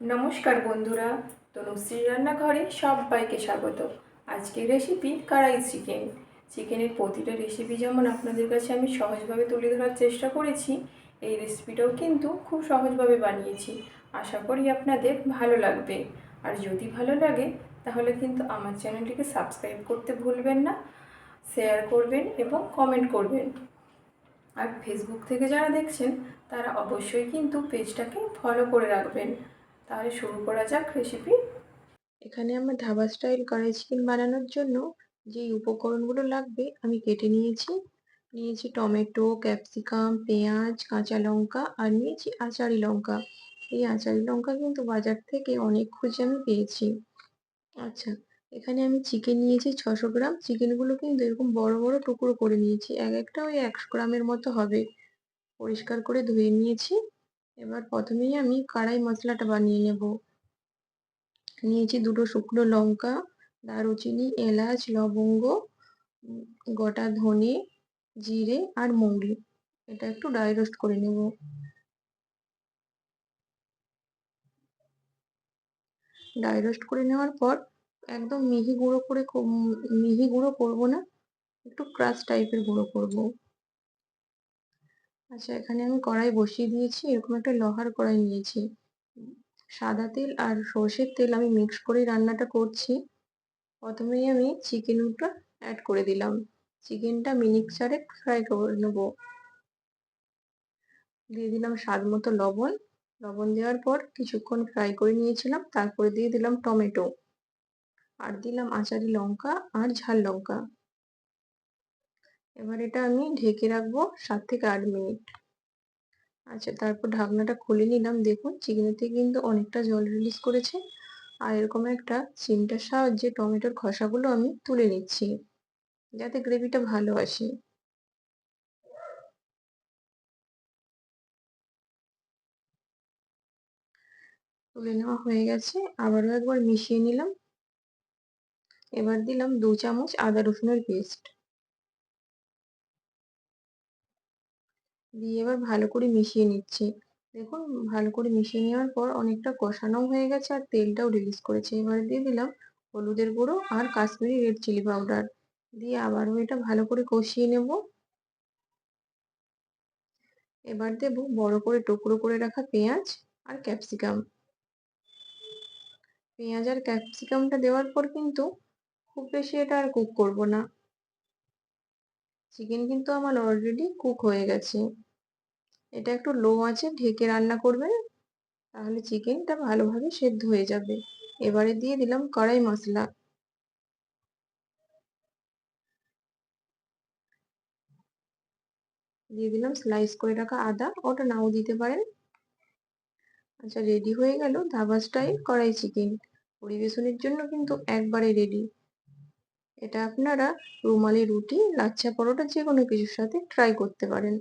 নমস্কার বন্ধুরা তনুশ্রী রান্নাঘরে সবাইকে স্বাগত। আজকের রেসিপি কড়াই চিকেন চিকেনের প্রতিটা রেসিপি যেমন আপনাদের কাছে আমি সহজভাবে তুলে ধরার চেষ্টা করেছি, এই রেসিপিটাও কিন্তু খুব সহজভাবে বানিয়েছি। আশা করি আপনাদের ভালো লাগবে। আর যদি ভালো লাগে, তাহলে কিন্তু আমার চ্যানেলটিকে সাবস্ক্রাইব করতে ভুলবেন না শেয়ার করবেন এবং কমেন্ট করবেন। আর ফেসবুক থেকে যারা দেখছেন, তারা অবশ্যই কিন্তু পেজটাকে ফলো করে রাখবেন। তাহলে শুরু করা যাক রেসিপি এখানে আমার ধাবা স্টাইল কড়াই চিকেন বানানোর জন্য যেই উপকরণগুলো লাগবে আমি কেটে নিয়েছি। নিয়েছি টমেটো ক্যাপসিকাম পেঁয়াজ, কাঁচা লঙ্কা আর নিয়েছি আচারি লঙ্কা। এই আচারি লঙ্কা কিন্তু বাজার থেকে অনেক খুঁজে আমি পেয়েছি। আচ্ছা এখানে আমি চিকেন নিয়েছি ছশো গ্রাম। চিকেনগুলো কিন্তু এরকম বড় বড় টুকরো করে নিয়েছি। এক একটা ওই একশো গ্রামের মতো হবে। পরিষ্কার করে ধুয়ে নিয়েছি। এবার প্রথমেই আমি কড়াই মশলাটা বানিয়ে নেব। নিয়েছি দুটো শুকনো লঙ্কা, দারুচিনি, এলাচ, লবঙ্গ, গোটা ধনে, জিরে আর মৌরি এটা একটু ড্রাই রোস্ট করে নেব। ড্রাই রোস্ট করে নেওয়ার পর একদম মিহি গুঁড়ো করে মিহি গুঁড়ো করব না, একটু ক্রাশ টাইপের গুঁড়ো করব। আচ্ছা এখানে আমি কড়াই বসিয়ে দিয়েছি, এরকম একটা লোহার কড়াই নিয়েছি। সাদা তেল আর সর্ষের তেল আমি মিক্স করে রান্নাটা করছি। প্রথমেই আমি চিকেনটা অ্যাড করে দিলাম। চিকেনটা চারেক ফ্রাই করে নেব। দিয়ে দিলাম স্বাদ মতো লবণ। লবণ দেওয়ার পর কিছুক্ষণ ফ্রাই করে নিয়েছিলাম, তারপরে দিয়ে দিলাম টমেটো। আর দিলাম আচারি লঙ্কা আর ঝাল লঙ্কা। এবার এটা আমি ঢেকে রাখব সাত থেকে আট মিনিট। আচ্ছা তারপর ঢাকনাটা খুলে নিলাম। দেখুন, চিকেনেতে কিন্তু অনেকটা জল রিলিজ করেছে। আর এরকম একটা চিমটার সাহায্যে টমেটোর খসাগুলো আমি তুলে নিচ্ছি, যাতে গ্রেভিটা ভালো আসে। তুলে নেওয়া হয়ে গেছে, আবারও একবার মিশিয়ে নিলাম। এবার দিলাম দু চামচ আদা রসুনের পেস্ট দিয়ে এবার ভালো করে মিশিয়ে নিচ্ছি। দেখুন, ভালো করে মিশিয়ে নেওয়ার পর অনেকটা কষানোও হয়ে গেছে আর তেলটাও রিলিজ করেছে। এবারে দিয়ে দিলাম হলুদের গুঁড়ো আর কাশ্মীরি রেড চিলি পাউডার দিয়ে আবারও এটা ভালো করে কষিয়ে নেব। এবার দেব বড় করে টুকরো করে রাখা পেঁয়াজ আর ক্যাপসিকাম পেঁয়াজ আর ক্যাপসিকামটা দেওয়ার পর কিন্তু খুব বেশি এটা আর কুক করব না। চিকেন কিন্তু আমার অলরেডি কুক হয়ে গেছে। এটা একটু লো আছে ঢেকে রান্না করবেন, তাহলে চিকেনটা ভালোভাবে সেদ্ধ হয়ে যাবে। এবারে দিয়ে দিলাম কড়াই মশলা। দিয়ে দিলাম স্লাইস করে রাখা আদা, ওটা নাও দিতে পারেন। আচ্ছা রেডি হয়ে গেল ধাবা স্টাইল কড়াই চিকেন পরিবেশনের জন্য কিন্তু একবারে রেডি এটা আপনারা রুমালি রুটি লাচ্ছা পরোটা যে কোনো কিছুর সাথে ট্রাই করতে পারেন।